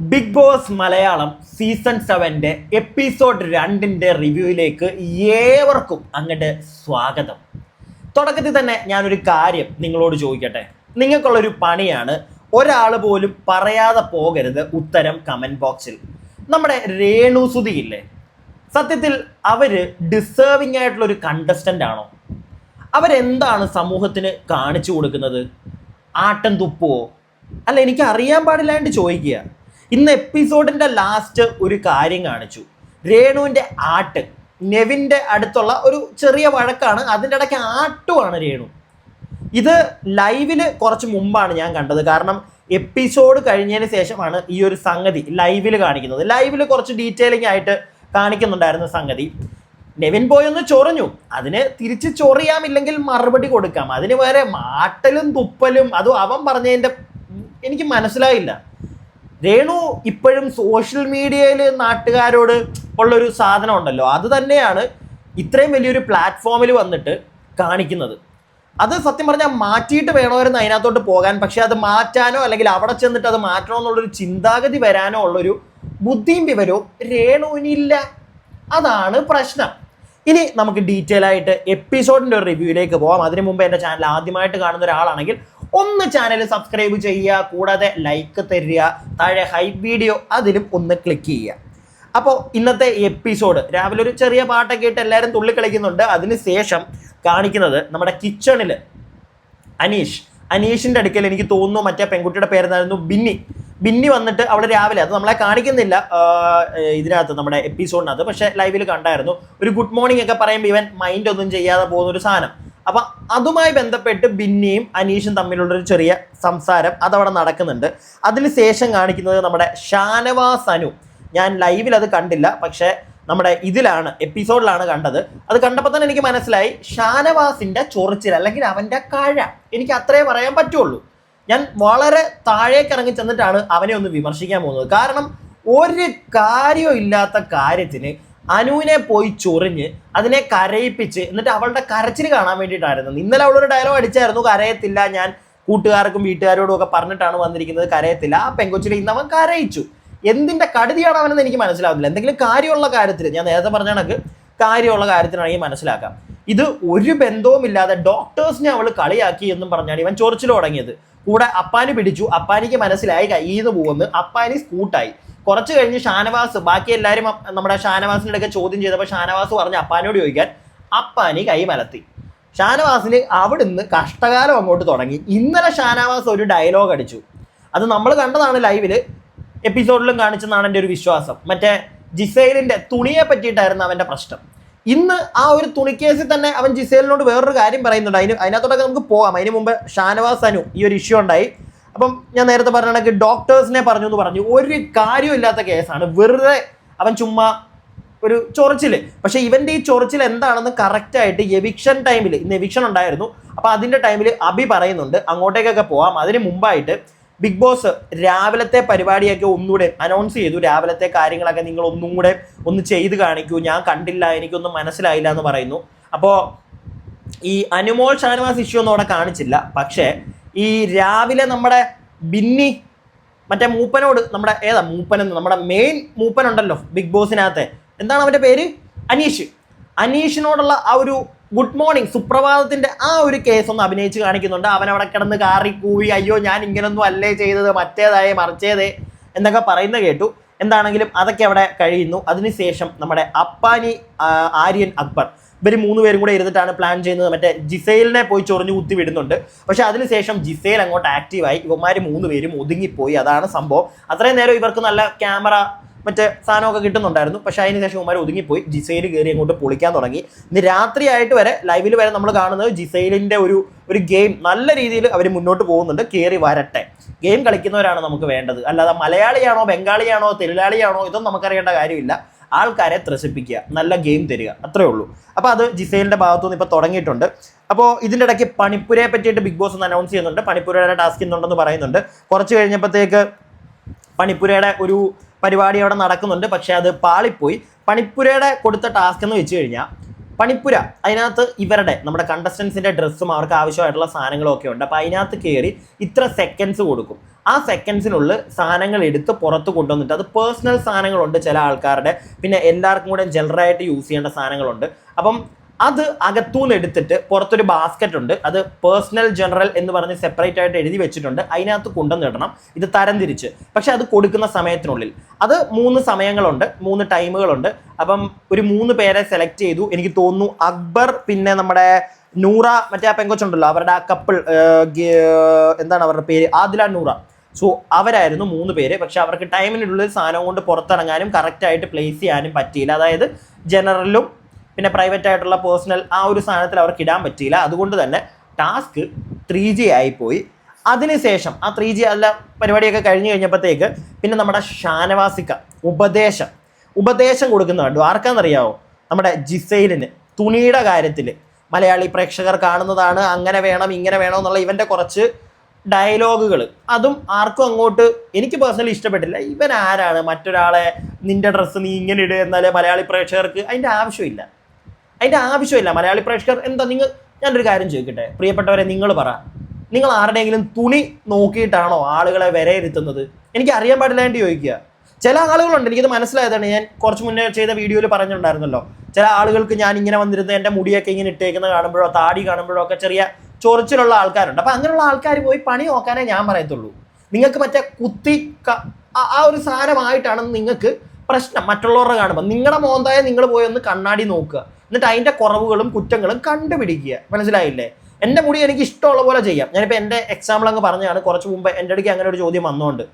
Big boss Malayalam season സെവന്റെ episode രണ്ടിന്റെ റിവ്യൂയിലേക്ക് ഏവർക്കും അങ്ങോട്ട് സ്വാഗതം. തുടക്കത്തിൽ തന്നെ ഞാനൊരു കാര്യം നിങ്ങളോട് ചോദിക്കട്ടെ? നിങ്ങൾക്കുള്ളൊരു പണിയാണ് ഒരാൾ പോലും പറയാതെ പോകരുത് ഉത്തരം കമന്റ് ബോക്സിൽ നമ്മുടെ രേണുസുതി ഇല്ലേ? സത്യത്തിൽ അവർ ഡിസേർവിംഗ് ആയിട്ടുള്ളൊരു കണ്ടസ്റ്റന്റ് ആണോ? അവരെന്താണ് സമൂഹത്തിന് കാണിച്ചു കൊടുക്കുന്നത്? ആട്ടം തുപ്പുവോ? അല്ല എനിക്ക് അറിയാൻ പാടില്ലാണ്ട് ചോദിക്കുക. ഇന്ന് എപ്പിസോഡിന്റെ ലാസ്റ്റ് ഒരു കാര്യം കാണിച്ചു. രേണുവിന്റെ ആട്ട് നെവിന്റെ അടുത്തുള്ള ഒരു ചെറിയ വഴക്കാണ്. അതിന്റെ ഇടയ്ക്ക് ആട്ടുമാണ് രേണു. ഇത് ലൈവിൽ കുറച്ച് മുമ്പാണ് ഞാൻ കണ്ടത്. കാരണം എപ്പിസോഡ് കഴിഞ്ഞതിന് ശേഷമാണ് ഈ ഒരു സംഗതി ലൈവിൽ കാണിക്കുന്നത്. ലൈവിൽ കുറച്ച് ഡീറ്റെയിലിംഗ് ആയിട്ട് കാണിക്കുന്നുണ്ടായിരുന്ന സംഗതി. നെവിൻ പോയി ഒന്ന് ചൊറിഞ്ഞു. അതിന് തിരിച്ച് ചൊറിയാമില്ലെങ്കിൽ മറുപടി കൊടുക്കാം. അതിന് വേറെ മാട്ടലും തുപ്പലും അതും അവൻ പറഞ്ഞതിന്റെ എനിക്ക് മനസ്സിലായില്ല. രേണു ഇപ്പോഴും സോഷ്യൽ മീഡിയയിൽ നാട്ടുകാരോട് ഉള്ളൊരു സാധനം ഉണ്ടല്ലോ. അത് തന്നെയാണ് ഇത്രയും വലിയൊരു പ്ലാറ്റ്ഫോമിൽ വന്നിട്ട് കാണിക്കുന്നത്. അത് സത്യം പറഞ്ഞാൽ മാറ്റിയിട്ട് വേണമായിരുന്നു അതിനകത്തോട്ട് പോകാൻ. പക്ഷെ അത് മാറ്റാനോ അല്ലെങ്കിൽ അവിടെ ചെന്നിട്ട് അത് മാറ്റണോ എന്നുള്ളൊരു ചിന്താഗതി വരാനോ ഉള്ളൊരു ബുദ്ധിയും വിവരവും രേണുവിനില്ല. അതാണ് പ്രശ്നം. ഇനി നമുക്ക് ഡീറ്റെയിൽ ആയിട്ട് എപ്പിസോഡിന്റെ ഒരു റിവ്യൂയിലേക്ക് പോകാം അതിനു മുമ്പ് എന്റെ ചാനൽ ആദ്യമായിട്ട് കാണുന്ന ഒരാളാണെങ്കിൽ ഒന്ന് ചാനൽ സബ്സ്ക്രൈബ് ചെയ്യുക കൂടാതെ ലൈക്ക് തരിക താഴെ ഹൈ വീഡിയോ അതിലും ഒന്ന് ക്ലിക്ക് ചെയ്യുക. അപ്പോൾ ഇന്നത്തെ എപ്പിസോഡ് രാവിലെ ഒരു ചെറിയ പാട്ടൊക്കെ ഇട്ട് എല്ലാവരും തുള്ളി കളിക്കുന്നുണ്ട് അതിന് ശേഷം കാണിക്കുന്നത് നമ്മുടെ കിച്ചണിൽ അനീഷ്. അനീഷിന്റെ അടുക്കൽ എനിക്ക് തോന്നുന്നു മറ്റേ പെൺകുട്ടിയുടെ പേരെന്നായിരുന്നു ബിന്നി. ബിന്നി വന്നിട്ട് അവിടെ രാവിലെ അത് നമ്മളെ കാണിക്കുന്നില്ല ഇതിനകത്ത് നമ്മുടെ എപ്പിസോഡിനകത്ത് പക്ഷേ ലൈവിൽ കണ്ടായിരുന്നു. ഒരു ഗുഡ് മോർണിംഗ് ഒക്കെ പറയുമ്പോൾ ഇവൻ മൈൻഡ് ഒന്നും ചെയ്യാതെ പോകുന്ന ഒരു സാധനം. അപ്പൊ അതുമായി ബന്ധപ്പെട്ട് ബിന്നിയും അനീഷും തമ്മിലുള്ള ഒരു ചെറിയ സംസാരം അതവിടെ നടക്കുന്നുണ്ട്. അതിന് ശേഷം കാണിക്കുന്നത് നമ്മുടെ ഷാനവാസ് അനു. ഞാൻ ലൈവിൽ അത് കണ്ടില്ല പക്ഷേ നമ്മുടെ ഇതിലാണ് എപ്പിസോഡിലാണ് കണ്ടത്. അത് കണ്ടപ്പോൾ തന്നെ എനിക്ക് മനസ്സിലായി ഷാനവാസിന്റെ ചൊറിച്ചിൽ അല്ലെങ്കിൽ അവന്റെ കഴ. എനിക്ക് അത്രേ പറയാൻ പറ്റുള്ളൂ. ഞാൻ വളരെ താഴേക്ക് ഇറങ്ങി ചെന്നിട്ടാണ് അവനെ ഒന്ന് വിമർശിക്കാൻ പോകുന്നത്. കാരണം ഒരു കാര്യവും ഇല്ലാത്ത കാര്യത്തിന് അനുവിനെ പോയി ചൊറിഞ്ഞ് അതിനെ കരയിപ്പിച്ച് എന്നിട്ട് അവളുടെ കരച്ചിൽ കാണാൻ വേണ്ടിയിട്ടായിരുന്നു. ഇന്നലെ അവളൊരു ഡയലോഗ് അടിച്ചായിരുന്നു കരയത്തില്ല ഞാൻ കൂട്ടുകാർക്കും വീട്ടുകാരോടും ഒക്കെ പറഞ്ഞിട്ടാണ് വന്നിരിക്കുന്നത് കരയത്തില്ല. ആ പെങ്കൊച്ചിനെ ഇന്ന് അവൻ കരയിച്ചു. എന്തിന്റെ കടുതിയാണ് അവനെന്ന് എനിക്ക് മനസ്സിലാവുന്നില്ല. എന്തെങ്കിലും കാര്യമുള്ള കാര്യത്തിൽ ഞാൻ നേരത്തെ പറഞ്ഞ കണക്ക് കാര്യമുള്ള കാര്യത്തിനാണെങ്കിൽ മനസ്സിലാക്കാം. ഇത് ഒരു ബന്ധവുമില്ലാതെ ഡോക്ടേഴ്സിനെ അവൾ കളിയാക്കി എന്നും പറഞ്ഞാണ് ഇവൻ ചൊറിച്ചിൽ തുടങ്ങിയത്. കൂടെ അപ്പാനി പിടിച്ചു. അപ്പാനിക്ക് മനസ്സിലായി കയ്യിൽ പോകുന്നു. അപ്പാനി സ്കൂട്ടായി. കുറച്ച് കഴിഞ്ഞ് ഷാനവാസ് ബാക്കി എല്ലാവരും നമ്മുടെ ഷാനവാസിന്റെ അടുക്കെ ചോദ്യം ചെയ്തപ്പോൾ ഷാനവാസ് പറഞ്ഞ് അപ്പാനോട് ചോദിക്കാൻ അപ്പാനി കൈ മലത്തി ഷാനവാസിന് അവിടുന്ന് കഷ്ടകാലം അങ്ങോട്ട് തുടങ്ങി. ഇന്നലെ ഷാനവാസ് ഒരു ഡയലോഗ് അടിച്ചു. അത് നമ്മൾ കണ്ടതാണ് ലൈവിൽ എപ്പിസോഡിലും കാണിച്ചെന്നാണ് എന്റെ ഒരു വിശ്വാസം. മറ്റേ ജിസൈലിന്റെ തുണിയെ പറ്റിയിട്ടായിരുന്നു അവന്റെ പ്രശ്നം. ഇന്ന് ആ ഒരു തുണിക്കേസിൽ തന്നെ അവൻ ജിസേലിനോട് വേറൊരു കാര്യം പറയുന്നുണ്ട്. അതിന് അതിനകത്തോടൊക്കെ നമുക്ക് പോകാം അതിന് മുമ്പ് ഷാനവാസ് അനു ഈ ഒരു ഇഷ്യൂ ഉണ്ടായി. അപ്പം ഞാൻ നേരത്തെ പറഞ്ഞ ഡോക്ടേഴ്സിനെ പറഞ്ഞു എന്ന് പറഞ്ഞു. ഒരു കാര്യമില്ലാത്ത കേസാണ്. വെറുതെ അവൻ ചുമ്മാ ഒരു ചൊറിച്ചിൽ പക്ഷേ ഇവന്റെ ഈ ചൊറിച്ചിൽ എന്താണെന്ന് കറക്റ്റ് ആയിട്ട് എവിക്ഷൻ ടൈമിൽ ഇന്ന് എവിക്ഷൻ ഉണ്ടായിരുന്നു. അപ്പൊ അതിന്റെ ടൈമിൽ അബി പറയുന്നുണ്ട്. അങ്ങോട്ടേക്കൊക്കെ പോവാം. അതിന് മുമ്പായിട്ട് ബിഗ് ബോസ് രാവിലത്തെ പരിപാടിയൊക്കെ ഒന്നുകൂടെ അനൗൺസ് ചെയ്തു. രാവിലത്തെ കാര്യങ്ങളൊക്കെ നിങ്ങൾ ഒന്നും കൂടെ ഒന്ന് ചെയ്ത് കാണിക്കൂ. ഞാൻ കണ്ടില്ല എനിക്കൊന്നും മനസ്സിലായില്ല എന്ന് പറയുന്നു. അപ്പോൾ ഈ അനുമോൾ ഷാനവാസ് ഇഷ്യൂ ഒന്നും അവിടെ കാണിച്ചില്ല. പക്ഷേ ഈ രാവിലെ നമ്മുടെ ബിന്നി മറ്റേ മൂപ്പനോട് നമ്മുടെ ഏതാ മൂപ്പൻ എന്ന് നമ്മുടെ മെയിൻ മൂപ്പനുണ്ടല്ലോ ബിഗ് ബോസിനകത്തെ എന്താണ് അവന്റെ പേര്? അനീഷ്. അനീഷിനോടുള്ള ആ ഒരു ഗുഡ് മോർണിംഗ് സുപ്രഭാതത്തിന്റെ ആ ഒരു കേസ് ഒന്ന് അഭിനയിച്ച് കാണിക്കുന്നുണ്ട്. അവൻ അവിടെ കിടന്ന് കാറി കൂവി അയ്യോ ഞാൻ ഇങ്ങനൊന്നും അല്ലേ ചെയ്തത്? മറ്റേതായേ മറിച്ചേതേ? എന്നൊക്കെ പറയുന്ന കേട്ടു. എന്താണെങ്കിലും അതൊക്കെ അവിടെ കഴിയുന്നു. അതിനുശേഷം നമ്മുടെ അപ്പാനി ആര്യൻ അക്ബർ ഇവർ മൂന്ന് പേരും കൂടെ ഇരുന്നിട്ടാണ് പ്ലാൻ ചെയ്യുന്നത്. മറ്റേ ജിസൈലിനെ പോയി ചൊറിഞ്ഞു കുത്തി വിടുന്നുണ്ട്. പക്ഷെ അതിനുശേഷം ജിസൈൽ അങ്ങോട്ട് ആക്റ്റീവായി ഇവന്മാർ മൂന്ന് പേരും ഒതുങ്ങിപ്പോയി. അതാണ് സംഭവം. അത്രയും നേരം ഇവർക്ക് നല്ല ക്യാമറ മറ്റേ സാധനമൊക്കെ കിട്ടുന്നുണ്ടായിരുന്നു. പക്ഷെ അതിന് ശേഷം ഉമാർ ഒതുങ്ങിപ്പോയി. ജിസൈൽ കയറി അങ്ങോട്ട് പൊളിക്കാൻ തുടങ്ങി. ഇന്ന് രാത്രിയായിട്ട് വരെ ലൈവിൽ വരെ നമ്മൾ കാണുന്നത് ജിസൈലിന്റെ ഒരു ഒരു ഗെയിം നല്ല രീതിയിൽ അവർ മുന്നോട്ട് പോകുന്നുണ്ട്. കയറി വരട്ടെ. ഗെയിം കളിക്കുന്നവരാണ് നമുക്ക് വേണ്ടത്. അല്ലാതെ മലയാളിയാണോ ബംഗാളിയാണോ തൊഴിലാളിയാണോ ഇതൊന്നും നമുക്കറിയേണ്ട കാര്യമില്ല. ആൾക്കാരെ ത്രസിപ്പിക്കുക. നല്ല ഗെയിം തരിക. അത്രേ ഉള്ളൂ. അപ്പോൾ അത് ജിസൈലിന്റെ ഭാഗത്തുനിന്ന് ഇപ്പോൾ തുടങ്ങിയിട്ടുണ്ട്. അപ്പോൾ ഇതിന്റെ ഇടയ്ക്ക് പണിപ്പുരയെ പറ്റിയിട്ട് ബിഗ് ബോസ് ഒന്ന് അനൗൺസ് ചെയ്യുന്നുണ്ട്. പണിപ്പുരയുടെ ടാസ്ക് ഇന്നുണ്ടെന്ന് പറയുന്നുണ്ട്. കുറച്ച് കഴിഞ്ഞപ്പോഴത്തേക്ക് പണിപ്പുരയുടെ ഒരു പരിപാടി അവിടെ നടക്കുന്നുണ്ട്. പക്ഷെ അത് പാളിപ്പോയി. പണിപ്പുരയുടെ കൊടുത്ത ടാസ്ക് എന്ന് വെച്ച് കഴിഞ്ഞാൽ പണിപ്പുര അതിനകത്ത് ഇവരുടെ നമ്മുടെ കണ്ടസ്റ്റൻസിന്റെ ഡ്രസ്സും അവർക്ക് ആവശ്യമായിട്ടുള്ള സാധനങ്ങളും ഒക്കെ ഉണ്ട്. അപ്പോൾ അതിനകത്ത് കയറി ഇത്ര സെക്കൻഡ്സ് കൊടുക്കും. ആ സെക്കൻഡ്സിനുള്ളിൽ സാധനങ്ങൾ എടുത്ത് പുറത്ത് കൊണ്ടുവന്നിട്ട് അത് പേഴ്സണൽ സാധനങ്ങളുണ്ട് ചില ആൾക്കാരുടെ. പിന്നെ എല്ലാവർക്കും കൂടെ ജനറലായിട്ട് യൂസ് ചെയ്യേണ്ട സാധനങ്ങളുണ്ട്. അപ്പം അത് അകത്തുനിന്ന് എടുത്തിട്ട് പുറത്തൊരു ബാസ്ക്കറ്റ് ഉണ്ട്. അത് പേഴ്സണൽ ജനറൽ എന്ന് പറഞ്ഞ് സെപ്പറേറ്റ് ആയിട്ട് എഴുതി വെച്ചിട്ടുണ്ട്. അതിനകത്ത് കൊണ്ടുവന്നിടണം ഇത് തരംതിരിച്ച് പക്ഷെ അത് കൊടുക്കുന്ന സമയത്തിനുള്ളിൽ. അത് മൂന്ന് സമയങ്ങളുണ്ട്. മൂന്ന് ടൈമുകളുണ്ട് അപ്പം ഒരു മൂന്ന് പേരെ സെലക്ട് ചെയ്തു. എനിക്ക് തോന്നുന്നു അക്ബർ പിന്നെ നമ്മുടെ നൂറ മറ്റേ ആ പെങ്കൊച്ചുണ്ടല്ലോ. അവരുടെ ആ കപ്പിൾ എന്താണ് അവരുടെ പേര്? ആദില നൂറ. സോ അവരായിരുന്നു മൂന്ന് പേര്. പക്ഷെ അവർക്ക് ടൈമിനുള്ളിൽ സാധനം കൊണ്ട് പുറത്തിറങ്ങാനും കറക്റ്റായിട്ട് പ്ലേസ് ചെയ്യാനും പറ്റിയില്ല. അതായത് ജനറലും പിന്നെ പ്രൈവറ്റ് ആയിട്ടുള്ള പേഴ്സണൽ ആ ഒരു സാധനത്തിൽ അവർക്ക് ഇടാൻ പറ്റിയില്ല. അതുകൊണ്ട് തന്നെ ടാസ്ക് ത്രീ ജി ആയിപ്പോയി അതിനുശേഷം ആ ത്രീ ജി അല്ല പരിപാടിയൊക്കെ കഴിഞ്ഞു കഴിഞ്ഞപ്പോഴത്തേക്ക് പിന്നെ നമ്മുടെ ഷാനവാസിക്ക ഉപദേശം. ഉപദേശം കൊടുക്കുന്ന കണ്ടു. ആർക്കാണെന്നറിയാവോ നമ്മുടെ ജിസൈലിന് തുണിയുടെ കാര്യത്തിൽ മലയാളി പ്രേക്ഷകർ കാണുന്നതാണ് അങ്ങനെ വേണം ഇങ്ങനെ വേണം എന്നുള്ള ഇവന്റെ കുറച്ച് ഡയലോഗുകൾ അതും ആർക്കും അങ്ങോട്ട് എനിക്ക് പേഴ്സണലി ഇഷ്ടപ്പെട്ടില്ല. ഇവൻ ആരാണ്? മറ്റൊരാളെ നിന്റെ ഡ്രസ്സ് നീ ഇങ്ങനെ ഇടുക എന്നാലേ മലയാളി പ്രേക്ഷകർക്ക് അതിന്റെ ആവശ്യമില്ല. അതിന്റെ ആവശ്യമില്ല മലയാളി പ്രേക്ഷകർ. എന്താ നിങ്ങൾ ഞാനൊരു കാര്യം ചോദിക്കട്ടെ? പ്രിയപ്പെട്ടവരെ നിങ്ങൾ പറ. നിങ്ങൾ ആരുടെയെങ്കിലും തുണി നോക്കിയിട്ടാണോ ആളുകളെ വിലയിരുത്തുന്നത്? എനിക്ക് അറിയാൻ പാടില്ലാണ്ട് ചോദിക്കുക. ചില ആളുകളുണ്ട് എനിക്കത് മനസ്സിലായതാണ്. ഞാൻ കുറച്ച് മുന്നേ ചെയ്ത വീഡിയോയിൽ പറഞ്ഞിട്ടുണ്ടായിരുന്നല്ലോ. ചില ആളുകൾക്ക് ഞാൻ ഇങ്ങനെ വന്നിരുന്നത് എന്റെ മുടിയൊക്കെ ഇങ്ങനെ ഇട്ടേക്കുന്നത് കാണുമ്പോഴോ താടി കാണുമ്പോഴോ ഒക്കെ ചെറിയ ചൊറിച്ചിലുള്ള ആൾക്കാരുണ്ട്. അപ്പം അങ്ങനെയുള്ള ആൾക്കാർ പോയി പണി നോക്കാനേ ഞാൻ പറയത്തുള്ളൂ. നിങ്ങൾക്ക് മറ്റേ കുത്തി ആ- ഒരു സാധനമായിട്ടാണ് നിങ്ങൾക്ക് പ്രശ്നം മറ്റുള്ളവരുടെ കാണുമ്പോൾ നിങ്ങളുടെ മോന്തായ നിങ്ങൾ പോയി ഒന്ന് കണ്ണാടി നോക്കുക. എന്നിട്ട് അതിന്റെ കുറവുകളും കുറ്റങ്ങളും കണ്ടുപിടിക്കുക. മനസ്സിലായില്ലേ? എന്റെ മുടി എനിക്ക് ഇഷ്ടമുള്ള പോലെ ചെയ്യാം. ഞാനിപ്പോൾ എന്റെ എക്സാമ്പിൾ അങ്ങ് പറഞ്ഞാണ് കുറച്ച് മുമ്പ് എന്റെ അടുക്കി അങ്ങനെ ഒരു ചോദ്യം വന്നുകൊണ്ട്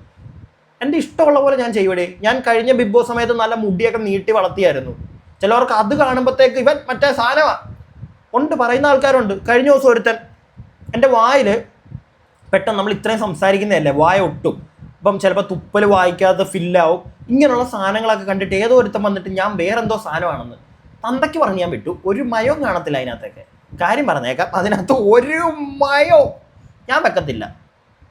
എന്റെ ഇഷ്ടമുള്ള പോലെ ഞാൻ ചെയ്യുവടേ. ഞാൻ കഴിഞ്ഞ ബിഗ് ബോസ് സമയത്ത് നല്ല മുടിയൊക്കെ നീട്ടി വളർത്തിയായിരുന്നു. ചിലവർക്ക് അത് കാണുമ്പോഴത്തേക്ക് ഇവൻ മറ്റേ സാധനമാണ് ഉണ്ട് പറയുന്ന ആൾക്കാരുണ്ട്. കഴിഞ്ഞ ദിവസം ഒരുത്തൻ എന്റെ വായിൽ പെട്ടെന്ന് നമ്മൾ ഇത്രയും സംസാരിക്കുന്നതല്ലേ? വായ ഒട്ടും. ഇപ്പം ചിലപ്പോൾ തുപ്പൽ വായിക്കാതെ ഫില്ലാവും ഇങ്ങനെയുള്ള സാധനങ്ങളൊക്കെ കണ്ടിട്ട് ഏതോ ഒരുത്തം വന്നിട്ട് ഞാൻ വേറെന്തോ സാധനമാണെന്ന്. തന്തയ്ക്ക് പറഞ്ഞ് ഞാൻ വിട്ടു. ഒരു മയവും കാണത്തില്ല അതിനകത്തൊക്കെ. കാര്യം പറഞ്ഞേക്കാം. അതിനകത്ത് ഒരു മയോ ഞാൻ വെക്കത്തില്ല.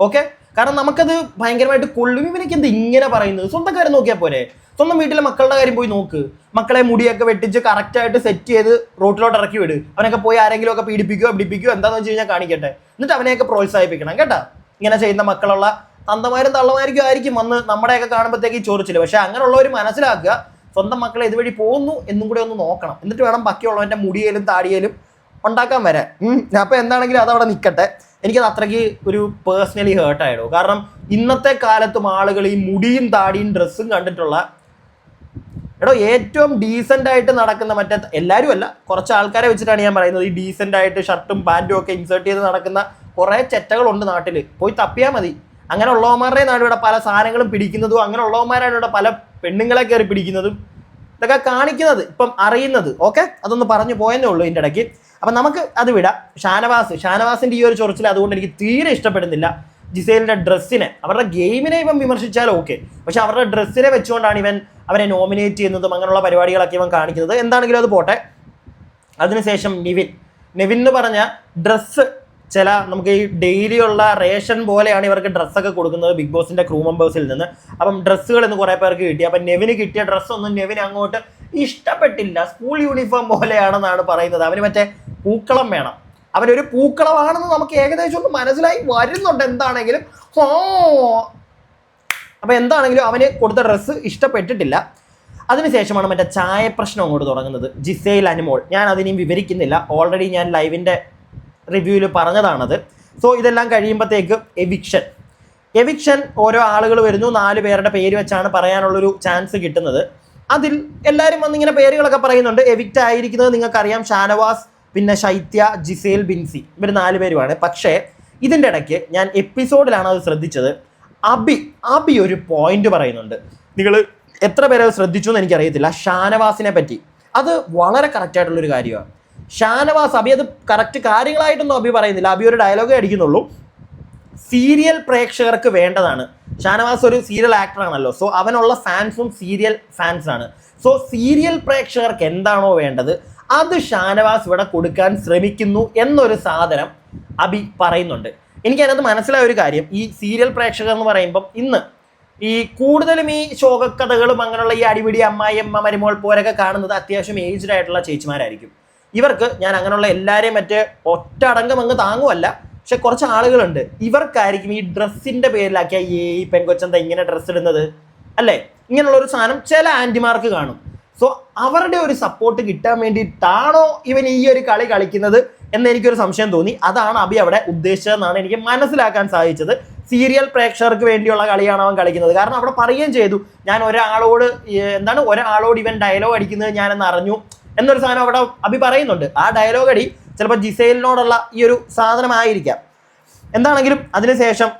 ഓക്കെ? കാരണം നമുക്കത് ഭയങ്കരമായിട്ട് കൊള്ളും. ഇവനൊക്കെ എന്ത് ഇങ്ങനെ പറയുന്നത്? സ്വന്തം കാര്യം നോക്കിയാൽ പോരെ. സ്വന്തം വീട്ടിലെ മക്കളുടെ കാര്യം പോയി നോക്ക്. മക്കളെ മുടിയൊക്കെ വെട്ടിച്ച് കറക്റ്റായിട്ട് സെറ്റ് ചെയ്ത് റോട്ടിലോട്ട് ഇറക്കി വിട്. അവനൊക്കെ പോയി ആരെങ്കിലും ഒക്കെ പീഡിപ്പിക്കുകയോ പിടിപ്പിക്കുകയോ എന്താണെന്ന് വെച്ച് കഴിഞ്ഞാൽ കാണിക്കട്ടെ. എന്നിട്ട് അവനെയൊക്കെ പ്രോത്സാഹിപ്പിക്കണം കേട്ടോ? ഇങ്ങനെ ചെയ്യുന്ന മക്കളുള്ള തന്തമാരും തള്ളമാരിക്കും ആയിരിക്കും വന്ന് നമ്മുടെയൊക്കെ കാണുമ്പോഴത്തേക്ക് ചോറിച്ചില്ല പക്ഷെ അങ്ങനെയുള്ളവർ മനസ്സിലാക്കുക സ്വന്തം മക്കളെ ഇതുവഴി പോകുന്നു എന്നും കൂടെ ഒന്ന് നോക്കണം. എന്നിട്ട് വേണം ബാക്കിയുള്ളവന്റെ മുടിയേലും താടിയേലും ഉണ്ടാക്കാൻ വരാൻ. അപ്പോൾ അപ്പൊ എന്താണെങ്കിലും അതവിടെ നിൽക്കട്ടെ എനിക്കത് അത്രയ്ക്ക് ഒരു പേഴ്സണലി ഹേർട്ടായിടും കാരണം ഇന്നത്തെ കാലത്തും ആളുകൾ ഈ മുടിയും താടിയും ഡ്രസ്സും കണ്ടിട്ടുള്ള എടോ ഏറ്റവും ഡീസന്റ് ആയിട്ട് നടക്കുന്ന മറ്റേ എല്ലാവരും അല്ല കുറച്ച് ആൾക്കാരെ വെച്ചിട്ടാണ് ഞാൻ പറയുന്നത്. ഈ ഡീസന്റ് ആയിട്ട് ഷർട്ടും പാന്റും ഒക്കെ ഇൻസേർട്ട് ചെയ്ത് നടക്കുന്ന കുറേ ചെറ്റകളുണ്ട് നാട്ടിൽ പോയി തപ്പിയാൽ മതി. അങ്ങനെ ഉള്ളവന്മാരുടെ നാട് ഇവിടെ പല സാധനങ്ങളും പിടിക്കുന്നതും അങ്ങനെ ഉള്ളവന്മാരാണ് ഇവിടെ പല പെണ്ണുങ്ങളെ കയറി പിടിക്കുന്നതും ഇതൊക്കെ കാണിക്കുന്നത് ഇപ്പം അറിയുന്നത്. ഓക്കെ അതൊന്ന് പറഞ്ഞു പോയെന്നേ ഉള്ളൂ ഇതിന്റെ ഇടയ്ക്ക്. അപ്പം നമുക്ക് അത് വിടാം. ഷാനവാസ്. ഷാനവാസിന്റെ ഈ ഒരു ചൊറിച്ചിൽ അതുകൊണ്ട് എനിക്ക് തീരെ ഇഷ്ടപ്പെടുന്നില്ല. ജിസേലിന്റെ ഡ്രസ്സിനെ. അവരുടെ ഗെയിമിനെ ഇവൻ വിമർശിച്ചാൽ ഓക്കെ പക്ഷെ അവരുടെ ഡ്രസ്സിനെ വെച്ചുകൊണ്ടാണ് ഇവൻ അവരെ നോമിനേറ്റ് ചെയ്യുന്നതും അങ്ങനെയുള്ള പരിപാടികളൊക്കെ ഇവൻ കാണിക്കുന്നത്. എന്താണെങ്കിലും അത് പോട്ടെ. അതിനുശേഷം നിവിൻ. നിവിൻ എന്ന് പറഞ്ഞ ഡ്രസ്സ് ചില നമുക്ക് ഈ ഡെയിലി ഉള്ള റേഷൻ പോലെയാണ് ഇവർക്ക് ഡ്രസ്സൊക്കെ കൊടുക്കുന്നത് ബിഗ് ബോസിന്റെ ക്രൂ മെമ്പേഴ്സിൽ നിന്ന്. അപ്പം ഡ്രസ്സുകൾ ഇന്ന് കുറേ പേർക്ക് കിട്ടി. അപ്പം നെവിന് കിട്ടിയ ഡ്രസ്സൊന്നും നെവിന് അങ്ങോട്ട് ഇഷ്ടപ്പെട്ടില്ല. സ്കൂൾ യൂണിഫോം പോലെയാണെന്നാണ് പറയുന്നത്. അവന് മറ്റേ പൂക്കളം വേണം. അവനൊരു പൂക്കളമാണെന്ന് നമുക്ക് ഏകദേശം ഒന്ന് മനസ്സിലായി വരുന്നുണ്ട് എന്താണെങ്കിലും. ഓ! അപ്പോൾ എന്താണെങ്കിലും അവന് കൊടുത്ത ഡ്രസ്സ് ഇഷ്ടപ്പെട്ടിട്ടില്ല. അതിനുശേഷമാണ് മറ്റേ ചായ പ്രശ്നം അങ്ങോട്ട് തുടങ്ങുന്നത്. ജിസൈൽ അനിമോൾ. ഞാൻ അതിനെയും വിവരിക്കുന്നില്ല. ഓൾറെഡി ഞാൻ ലൈവിന്റെ റിവ്യൂവിൽ പറഞ്ഞതാണത്. സോ ഇതെല്ലാം കഴിയുമ്പോഴത്തേക്ക് എവിക്ഷൻ. എവിക്ഷൻ ഓരോ ആളുകൾ വരുന്നു നാല് പേരുടെ പേര് വെച്ചാണ് പറയാനുള്ളൊരു ചാൻസ് കിട്ടുന്നത്. അതിൽ എല്ലാവരും വന്നിങ്ങനെ പേരുകളൊക്കെ പറയുന്നുണ്ട്. എവിക്റ്റ് ആയിരിക്കുന്നത് നിങ്ങൾക്കറിയാം ഷാനവാസ് പിന്നെ ശൈത്യ ജിസേൽ ബിൻസി. ഇവർ നാല് പേരുമാണ്. പക്ഷേ ഇതിന്റെ ഇടയ്ക്ക് ഞാൻ എപ്പിസോഡിലാണ് അത് ശ്രദ്ധിച്ചത്. അബി അബി ഒരു പോയിന്റ് പറയുന്നുണ്ട്. നിങ്ങൾ എത്ര പേരെ ശ്രദ്ധിച്ചു എന്ന് എനിക്കറിയത്തില്ല. ഷാനവാസിനെ പറ്റി. അത് വളരെ കറക്റ്റായിട്ടുള്ളൊരു കാര്യമാണ്. ഷാനവാസ് അബി അത് കറക്റ്റ് കാര്യങ്ങളായിട്ടൊന്നും അബി പറയുന്നില്ല. അബി ഒരു ഡയലോഗേ അടിക്കുന്നുള്ളൂ. സീരിയൽ പ്രേക്ഷകർക്ക് വേണ്ടതാണ്. ഷാനവാസ് ഒരു സീരിയൽ ആക്ടറാണല്ലോ സോ അവനുള്ള ഫാൻസും സീരിയൽ ഫാൻസാണ് സോ സീരിയൽ പ്രേക്ഷകർക്ക് എന്താണോ വേണ്ടത് അത് ഷാനവാസ് ഇവിടെ കൊടുക്കാൻ ശ്രമിക്കുന്നു എന്നൊരു സാധനം അബി പറയുന്നുണ്ട്. എനിക്ക് അതിനകത്ത് മനസ്സിലായ ഒരു കാര്യം. ഈ സീരിയൽ പ്രേക്ഷകർ എന്ന് പറയുമ്പം ഇന്ന് ഈ കൂടുതലും ഈ ശോകക്കഥകളും അങ്ങനെയുള്ള ഈ അടിപിടി അമ്മായി അമ്മ മരുമോൾ പോരൊക്കെ കാണുന്നത് അത്യാവശ്യം ഏജ്ഡ് ആയിട്ടുള്ള ചേച്ചിമാരായിരിക്കും. ഇവർക്ക് ഞാൻ അങ്ങനെയുള്ള എല്ലാവരെയും മറ്റേ ഒറ്റ അടങ്കം അങ്ങ് താങ്ങുമല്ല പക്ഷെ കുറച്ച് ആളുകളുണ്ട്. ഇവർക്കായിരിക്കും ഈ ഡ്രസ്സിന്റെ പേരിലാക്കിയ ഈ പെങ്കൊച്ചന്ത ഇങ്ങനെ ഡ്രസ്സ് ഇടുന്നത് അല്ലേ? ഇങ്ങനെയുള്ള ഒരു സാധനം ചില ആന്റിമാർക്ക് കാണും. സോ അവരുടെ ഒരു സപ്പോർട്ട് കിട്ടാൻ വേണ്ടിയിട്ടാണോ ഇവൻ ഈ ഒരു കളി കളിക്കുന്നത് എന്ന് എനിക്കൊരു സംശയം തോന്നി. അതാണ് അബി അവിടെ ഉദ്ദേശിച്ചതെന്നാണ് എനിക്ക് മനസ്സിലാക്കാൻ സാധിച്ചത്. സീരിയൽ പ്രേക്ഷകർക്ക് വേണ്ടിയുള്ള കളിയാണ് അവൻ കളിക്കുന്നത്. കാരണം അവിടെ പറയുകയും ചെയ്തു ഞാൻ ഒരാളോട് എന്താണ് ഒരാളോട് ഇവൻ ഡയലോഗ് അടിക്കുന്നത് ഞാനെന്ന് അറിഞ്ഞു. എന്നൊരു സാധനം അവിടെ അഭി പറയുന്നുണ്ട്. ആ ഡയലോഗ് അടി ചിലപ്പോൾ ജിസൈലിനോടുള്ള ഈ ഒരു സാധനമായിരിക്കാം. എന്താണെങ്കിലും അതിനുശേഷം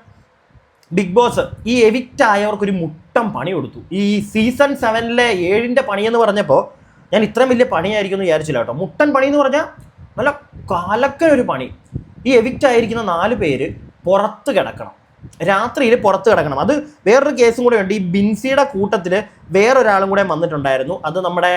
ബിഗ് ബോസ് ഈ എവിക്റ്റ് ആയവർക്കൊരു മുട്ടം പണി കൊടുത്തു. ഈ സീസൺ സെവനിലെ ഏഴിന്റെ പണിയെന്ന് പറഞ്ഞപ്പോൾ ഞാൻ ഇത്രയും വലിയ പണിയായിരിക്കും എന്ന് വിചാരിച്ചില്ല കേട്ടോ. മുട്ടൻ പണി എന്ന് പറഞ്ഞാൽ നല്ല കാലക്കൻ ഒരു പണി. ഈ എവിക്റ്റ് ആയിരിക്കുന്ന നാല് പേര് പുറത്ത് കിടക്കണം. രാത്രിയിൽ പുറത്ത് കിടക്കണം. അത് വേറൊരു കേസും കൂടെ ഉണ്ട്. ഈ ബിൻസിയുടെ കൂട്ടത്തിൽ വേറൊരാളും കൂടെ വന്നിട്ടുണ്ടായിരുന്നു. അത് നമ്മുടെ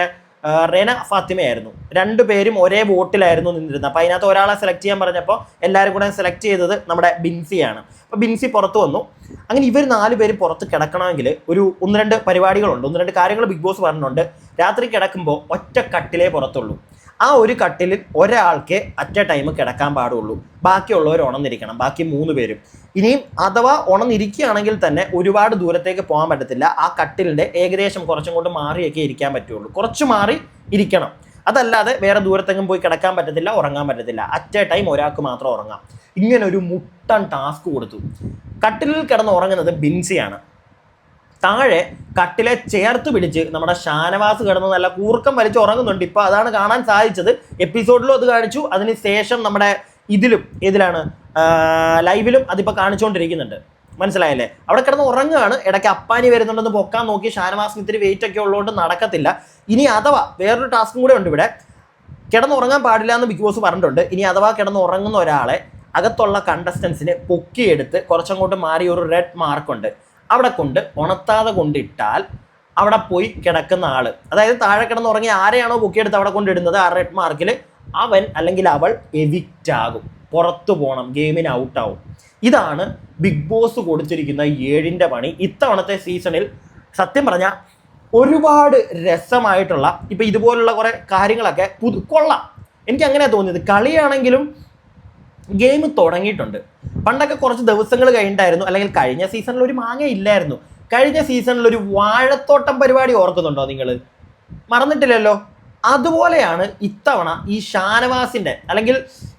റെന ഫാത്തിമയായിരുന്നു. രണ്ടുപേരും ഒരേ വോട്ടിലായിരുന്നു നിന്നിരുന്നത്. അപ്പോൾ അതിനകത്ത് ഒരാളെ സെലക്ട് ചെയ്യാൻ പറഞ്ഞപ്പോൾ എല്ലാവരും കൂടെ സെലക്ട് ചെയ്തത് നമ്മുടെ ബിൻസിയാണ്. അപ്പോൾ ബിൻസി പുറത്തു വന്നു. അങ്ങനെ ഇവർ നാല് പേര് പുറത്ത് കിടക്കണമെങ്കിൽ ഒരു ഒന്ന് രണ്ട് പരിപാടികളുണ്ട്. ഒന്ന് രണ്ട് കാര്യങ്ങൾ ബിഗ് ബോസ് പറഞ്ഞിട്ടുണ്ട്. രാത്രി കിടക്കുമ്പോൾ ഒറ്റ കട്ടിലേ പുറത്തുള്ളൂ. ആ ഒരു കട്ടിലിൽ ഒരാൾക്ക് അറ്റ് എ ടൈം കിടക്കാൻ പാടുള്ളൂ. ബാക്കിയുള്ളവർ ഉണർന്നിരിക്കണം. ബാക്കി മൂന്ന് പേരും. ഇനിയും അഥവാ ഉണർന്നിരിക്കുകയാണെങ്കിൽ തന്നെ ഒരുപാട് ദൂരത്തേക്ക് പോകാൻ പറ്റത്തില്ല. ആ കട്ടിലിന്റെ ഏകദേശം കുറച്ചും കൊണ്ട് മാറിയൊക്കെ ഇരിക്കാൻ പറ്റുള്ളൂ. കുറച്ച് മാറി ഇരിക്കണം. അതല്ലാതെ വേറെ ദൂരത്തെങ്കിലും പോയി കിടക്കാൻ പറ്റത്തില്ല ഉറങ്ങാൻ പറ്റത്തില്ല. അറ്റ് എ ടൈം ഒരാൾക്ക് മാത്രം ഉറങ്ങാം. ഇങ്ങനെ ഒരു മുട്ടൻ ടാസ്ക് കൊടുത്തു. കട്ടിലിൽ കിടന്ന് ഉറങ്ങുന്നത് ബിൻസിയാണ്. താഴെ കട്ടിലെ ചേർത്ത് പിടിച്ച് നമ്മുടെ ഷാനവാസ് കിടന്ന് നല്ല കൂർക്കം വലിച്ച് ഉറങ്ങുന്നുണ്ട്. ഇപ്പൊ അതാണ് കാണാൻ സാധിച്ചത്. എപ്പിസോഡിലും അത് കാണിച്ചു. അതിന് ശേഷം നമ്മുടെ ഇതിലും ഏതിലാണ് ലൈവിലും അതിപ്പോ കാണിച്ചുകൊണ്ടിരിക്കുന്നുണ്ട് മനസ്സിലായല്ലേ? അവിടെ കിടന്ന് ഉറങ്ങുകയാണ്. ഇടയ്ക്ക് അപ്പാനി വരുന്നുണ്ടെന്ന് പൊക്കാൻ നോക്കി ഷാനവാസിന് ഇത്തിരി വെയിറ്റ് ഒക്കെ ഉള്ളതുകൊണ്ട് നടക്കത്തില്ല. ഇനി അഥവാ വേറൊരു ടാസ്കും കൂടെ ഉണ്ട് ഇവിടെ. കിടന്നുറങ്ങാൻ പാടില്ല എന്ന് ബിഗ് ബോസ് പറഞ്ഞിട്ടുണ്ട്. ഇനി അഥവാ കിടന്നുറങ്ങുന്ന ഒരാളെ അകത്തുള്ള കണ്ടസ്റ്റൻസിനെ പൊക്കിയെടുത്ത് കുറച്ചങ്ങോട്ട് മാറി ഒരു റെഡ് മാർക്കുണ്ട് അവിടെ കൊണ്ട് ഉണത്താതെ കൊണ്ടിട്ടാൽ അവിടെ പോയി കിടക്കുന്ന ആൾ. അതായത് താഴെ കിടന്ന് ഉറങ്ങി ആരെയാണോ പൊക്കിയെടുത്ത് അവിടെ കൊണ്ടിടുന്നത് ആ റെഡ് മാർക്കിൽ അവൻ അല്ലെങ്കിൽ അവൾ എവിക്റ്റ് ആകും. പുറത്തു പോകണം ഗെയിമിന് ഔട്ടാവും ഇതാണ് ബിഗ് ബോസ് കൊടുത്തിരിക്കുന്ന ഏഴിന്റെ പണി. ഇത്തവണത്തെ സീസണിൽ സത്യം പറഞ്ഞാൽ ഒരുപാട് രസമായിട്ടുള്ള ഇപ്പം ഇതുപോലുള്ള കുറേ കാര്യങ്ങളൊക്കെ പുതു കൊള്ളാം. എനിക്ക് അങ്ങനെയാണ് തോന്നിയത്. കളിയാണെങ്കിലും ഗെയിം തുടങ്ങിയിട്ടുണ്ട്. പണ്ടൊക്കെ കുറച്ച് ദിവസങ്ങൾ കഴിഞ്ഞിട്ടായിരുന്നു അല്ലെങ്കിൽ കഴിഞ്ഞ സീസണിൽ ഒരു മാങ്ങ ഇല്ലായിരുന്നു. കഴിഞ്ഞ സീസണിൽ ഒരു വാഴത്തോട്ടം പരിപാടി ഓർക്കുന്നുണ്ടോ നിങ്ങൾ മറന്നിട്ടില്ലല്ലോ? അതുപോലെയാണ് ഇത്തവണ ഈ ഷാനവാസിന്റെ അല്ലെങ്കിൽ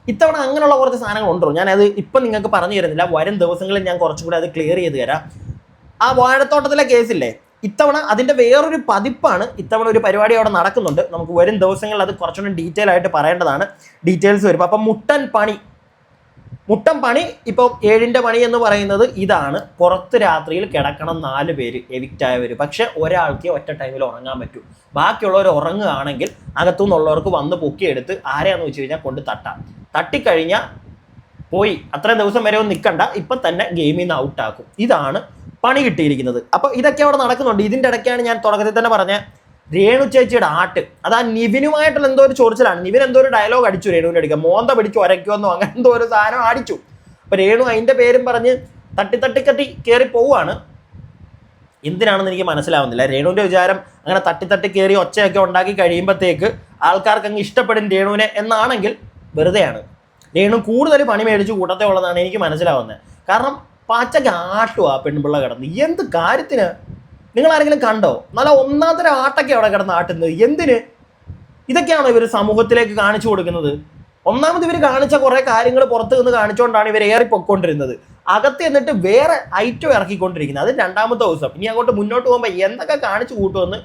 ഇത്തവണ അങ്ങനെയുള്ള കുറച്ച് സാധനങ്ങൾ ഉണ്ടോ? ഞാനത് ഇപ്പം നിങ്ങൾക്ക് പറഞ്ഞു തരുന്നില്ല. വരും ദിവസങ്ങളിൽ ഞാൻ കുറച്ചും കൂടി അത് ക്ലിയർ ചെയ്ത് തരാം. ആ വാഴത്തോട്ടത്തിലെ കേസില്ലേ ഇത്തവണ അതിന്റെ വേറൊരു പതിപ്പാണ് ഇത്തവണ ഒരു പരിപാടി അവിടെ നടക്കുന്നുണ്ട്. നമുക്ക് വരും ദിവസങ്ങളിൽ അത് കുറച്ചുകൂടി ഡീറ്റെയിൽ ആയിട്ട് പറയേണ്ടതാണ്. ഡീറ്റെയിൽസ് വരും. അപ്പം മുട്ടൻ പണി മുട്ടൻ പണി ഇപ്പം ഏഴിന്റെ പണി എന്ന് പറയുന്നത് ഇതാണ്. പുറത്ത് രാത്രിയിൽ കിടക്കണം നാല് പേര് എവിക്റ്റായവർ പക്ഷേ ഒരാൾക്ക് ഒറ്റ ടൈമിൽ ഉറങ്ങാൻ പറ്റൂ. ബാക്കിയുള്ളവർ ഉറങ്ങുകയാണെങ്കിൽ അകത്തുനിന്നുള്ളവർക്ക് വന്ന് പൊക്കിയെടുത്ത് ആരെയാന്ന് വെച്ച് കഴിഞ്ഞാൽ കൊണ്ട് തട്ടാം. തട്ടിക്കഴിഞ്ഞാൽ പോയി. അത്രയും ദിവസം വരെ ഒന്നും നിൽക്കണ്ട ഇപ്പം തന്നെ ഗെയിമിൽ നിന്ന് ഔട്ടാക്കും ഇതാണ് പണി കിട്ടിയിരിക്കുന്നത്. അപ്പോൾ ഇതൊക്കെ അവിടെ നടക്കുന്നുണ്ട്. ഇതിന്റെ ഇടയ്ക്കാണ് ഞാൻ തുടക്കത്തിൽ തന്നെ പറഞ്ഞ രേണു ചേച്ചിയുടെ ആട്ട്. അത് ആ നിവിനുമായിട്ടുള്ള എന്തോ ഒരു ചോദിച്ചലാണ് നിവിൻ എന്തോ ഒരു ഡയലോഗ് അടിച്ചു രേണുവിന്റെ അടിക്കുക മോന്ത പിടിച്ച് ഒരയ്ക്കുമെന്നോ അങ്ങനെ എന്തോ ഒരു സാധനം അടിച്ചു അപ്പോൾ രേണു അതിന്റെ പേരും പറഞ്ഞ് തട്ടി തട്ടി തട്ടി കയറി പോവുകയാണ്. എന്തിനാണെന്ന് എനിക്ക് മനസ്സിലാവുന്നില്ല. രേണുവിന്റെ വിചാരം അങ്ങനെ തട്ടി തട്ടി കയറി ഒച്ചയൊക്കെ ഉണ്ടാക്കി കഴിയുമ്പോഴത്തേക്ക് ആൾക്കാർക്ക് അങ്ങ് ഇഷ്ടപ്പെടും രേണുവിനെ എന്നാണെങ്കിൽ വെറുതെയാണ്. രേണു കൂടുതൽ പണി മേടിച്ച് കൂട്ടത്തെ ഉള്ളതാണ് എനിക്ക് മനസ്സിലാവുന്നത്. കാരണം പാച്ചയ്ക്ക് ആ പെൺപിള്ള കിടന്ന്. എന്ത് കാര്യത്തിന്? നിങ്ങൾ ആരെങ്കിലും കണ്ടോ? നല്ല ഒന്നാമത്തെ ആട്ടൊക്കെ അവിടെ കിടന്ന് ആട്ടുന്നത്. എന്തിന്? ഇതൊക്കെയാണോ ഇവർ സമൂഹത്തിലേക്ക് കാണിച്ചു കൊടുക്കുന്നത്? ഒന്നാമത് ഇവർ കാണിച്ച കുറേ കാര്യങ്ങൾ പുറത്ത് നിന്ന് കാണിച്ചുകൊണ്ടാണ് ഇവർ ഏറി പൊയ്ക്കൊണ്ടിരുന്നത് അകത്ത് എന്നിട്ട് വേറെ ഐറ്റം ഇറക്കിക്കൊണ്ടിരിക്കുന്നത്. അത് രണ്ടാമത്തെ ദിവസം. ഇനി അങ്ങോട്ട് മുന്നോട്ട് പോകുമ്പോൾ എന്തൊക്കെ കാണിച്ചു കൂട്ടുമെന്ന്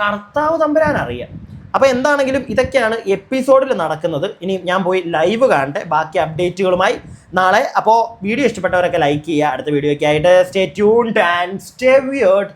കർത്താവ് തമ്പരാൻ അറിയാം. അപ്പോൾ എന്താണെങ്കിലും ഇതൊക്കെയാണ് എപ്പിസോഡിൽ നടക്കുന്നത്. ഇനി ഞാൻ പോയി ലൈവ് കാണട്ടെ. ബാക്കി അപ്ഡേറ്റുകളുമായി നാളെ. അപ്പോൾ വീഡിയോ ഇഷ്ടപ്പെട്ടവരൊക്കെ ലൈക്ക് ചെയ്യുക. അടുത്ത വീഡിയോയ്ക്ക് ആയിട്ട് stay tuned and stay weird